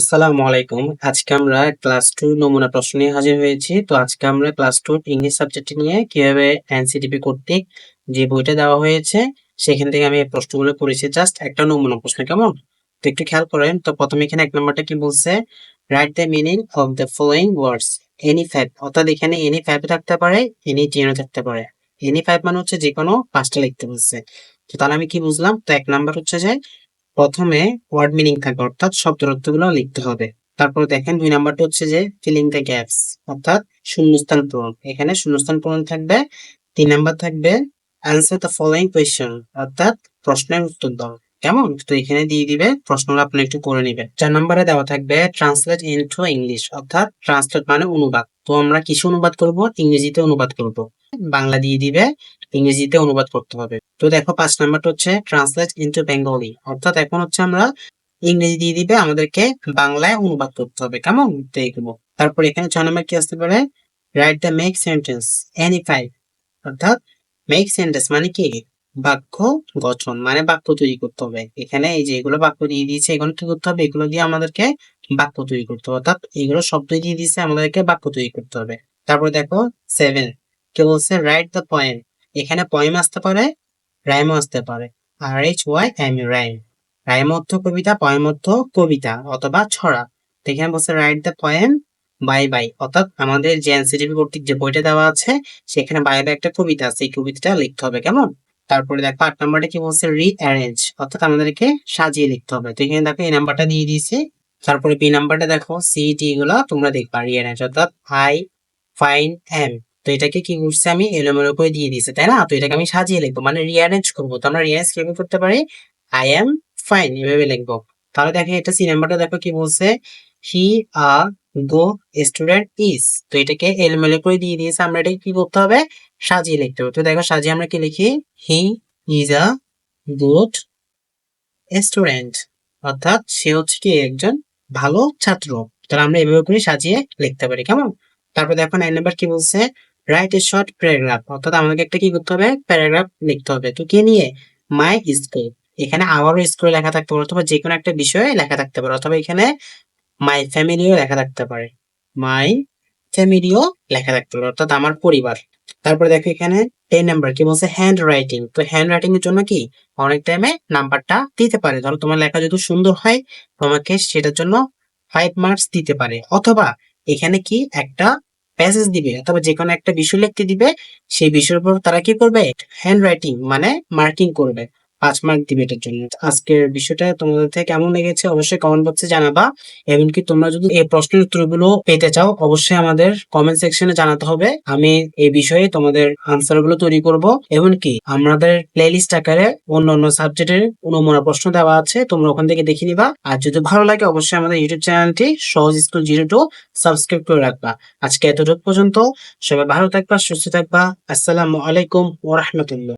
আসসালামু আলাইকুম। আজকে আমরা ক্লাস টু নমুনা প্রশ্ন নিয়ে হাজির হয়েছি। তো আজকে আমরা ক্লাস টু ইংলিশ সাবজেক্ট নিয়ে কীভাবে এনসিটিভি কর্তৃক যে বইটা দেওয়া হয়েছে, সেখান থেকে আমি প্রশ্নগুলো করেছি। জাস্ট একটা নমুনা প্রশ্ন, কেমন? তো একটু খেয়াল করেন, তো প্রথমে এখানে এক নম্বরটা কি বলছে? Write the meaning of the following words any five অর্থাৎ এখানে এনি ফাইভ থাকতে পারে এনি টেনও থাকতে পারে। এনি ফাইভ মানে হচ্ছে যে কোনো পাঁচটা লিখতে বলছে। তো তাহলে আমি কি বুঝলাম? তো এক নাম্বার হচ্ছে যে প্রথমে ওয়ার্ড মিনিং থাকবে অর্থাৎ শব্দের অর্থগুলো লিখতে হবে। তারপরে দেখেন দুই নাম্বারটা হচ্ছে যে ফিলিং দ্য গ্যাপস অর্থাৎ শূন্যস্থান পূরণ। এখানে শূন্যস্থান পূরণ থাকবে, তিন নাম্বার থাকবে অ্যান্সার দ্য ফলোয়িং কোয়েশ্চন অর্থাৎ প্রশ্নের উত্তর দাও। কেমন? তো এখানে দিয়ে দিবে, প্রশ্নগুলো আপনি একটু করে নিবে চার নম্বরে দেওয়া থাকবে ট্রান্সলেট ইনটু ইংলিশ অর্থাৎ ট্রান্সলেট মানে অনুবাদ। তো আমরা কিছু অনুবাদ করব? ইংরেজিতে অনুবাদ করব। বাংলা দিয়ে দিবে ইংরেজিতে অনুবাদ করতে হবে। তো দেখো পাঁচ নাম্বারটা হচ্ছে ট্রান্সলেট ইনটু বেঙ্গলি অর্থাৎ এখন হচ্ছে আমরা ইংরেজি দিয়ে দিবে, আমাদেরকে বাংলায় অনুবাদ করতে হবে। কেমন? দেখব তারপর এখানে ছয় নম্বর কি আসতে পারে? Write the make sentence any five অর্থাৎ মেক সেন্টেন্স মানে কি? বাক্য গঠন মানে বাক্য তৈরি করতে হবে। এখানে এই যে এগুলো বাক্য দিয়ে দিয়েছে, এগুলো কি করতে হবে? এগুলো দিয়ে আমাদেরকে বাক্য তৈরি করতে হবে। অর্থাৎ এগুলো শব্দ দিয়ে দিয়েছে, আমাদেরকে বাক্য তৈরি করতে হবে। তারপরে দেখো সেভেন কে বলছে রাইট দ্য পয়েন্ট এখানে পয়েম আসতে পারে রাইমও আসতে পারে। আর H Y M rhyme rhyme অর্থ কবিতা পয়েম অর্থ কবিতা অথবা ছড়া। তো এখানে বলছে write the poem by by অর্থাৎ আমাদের যে এনসিটিভি কর্তৃক যে বইটা দেওয়া আছে, সেখানে বাই বাই একটা কবিতা আছে, এই কবিতাটা লিখতে হবে কেমন? তারপরে দেখো আট নাম্বারটা কি বলছে? রি অ্যারেঞ্জ অর্থাৎ আমাদেরকে সাজিয়ে লিখতে হবে। তো এখানে দেখো, এই নাম্বারটা দিয়ে দিয়েছি। তারপরে বি নাম্বারটা দেখো সি ডি গুলো তোমরা দেখবা রি অ্যারেঞ্জ অর্থাৎ আই ফাইন এম তো এটাকে কি করছে আমি এলোমেলো করে দিয়ে দিয়েছি, তাই না? তো এটাকে আমি সাজিয়ে লিখব মানে রিঅ্যারেঞ্জ করব। তো আমরা রিঅ্যারেঞ্জ কীভাবে করতে পারি? আই এম ফাইন এভাবে লিখব। তাহলে দেখে এটা সি নাম্বারটা দেখো কি বলছে? হি আ গো স্টুডেন্ট ইজ তো এটাকে এলোমেলো করে দিয়ে দিয়েছে, আমরা এটাকে কি করতে হবে? সাজিয়ে লিখতে হবে। তো দেখো সাজিয়ে আমরা কি লিখি? He is a good student অর্থাৎ সে হচ্ছে কি একজন ভালো ছাত্র। তাহলে আমরা এভাবে করে সাজিয়ে লিখতে পারি, কেমন? তারপর দেখো নাইন নাম্বার কি বলছে? রাইট এ শর্ট প্যারাগ্রাফ অর্থাৎ আমাদেরকে একটা কি করতে হবে? প্যারাগ্রাফ লিখতে হবে। তো কি নিয়ে? মাই স্কুল এখানে আবারও স্কুলে লেখা থাকতে পারে অথবা যে কোনো একটা বিষয়ে লেখা থাকতে পারে, অথবা এখানে মাই ফ্যামিলিও লেখা থাকতে পারে। মাই ফ্যামিলিও লেখা থাকতে পারে, অর্থাৎ আমার পরিবার। তারপরে দেখো এখানে টেন নাম্বার কি বলছে? হ্যান্ড রাইটিং তো হ্যান্ড রাইটিং এর জন্য কি? অনেক টাইমে নাম্বারটা দিতে পারে। ধরো তোমার লেখা যদি সুন্দর হয়, তোমাকে সেটার জন্য ফাইভ মার্কস দিতে পারে। অথবা এখানে কি? একটা প্যাসেজ দিবে, অথবা যে কোনো একটা বিষয় লিখতে দিবে, সেই বিষয়ের উপর তারা কি করবে? হ্যান্ড রাইটিং মানে মার্কিং করবে। পাঁচ মার্ক দিবে এটার জন্য। আজকের বিষয়টা তোমাদের থেকে কেমন লেগেছে অবশ্যই কমেন্ট বক্সে জানাবা। এমনকি তোমরা যদি এই প্রশ্নের উত্তরগুলো পেতে চাও, অবশ্যই আমাদের কমেন্ট সেকশনে জানাতে হবে। আমি এই বিষয়ে তোমাদের আনসারগুলো তৈরি করব। এমনকি আমাদের প্লেলিস্ট আকারে অন্য অন্য সাবজেক্টের নমুনা প্রশ্ন দেওয়া আছে, তোমরা ওখান থেকে দেখে নিবা। আর যদি ভালো লাগে, অবশ্যই আমাদের ইউটিউব চ্যানেলটি সহজ স্কুল জিরো টু সাবস্ক্রাইব করে রাখবা। আজকে এতটুকু পর্যন্ত সবাই ভালো থাকবা, সুস্থ থাকবা। আসসালামু আলাইকুম ওরহমতুল্লাহ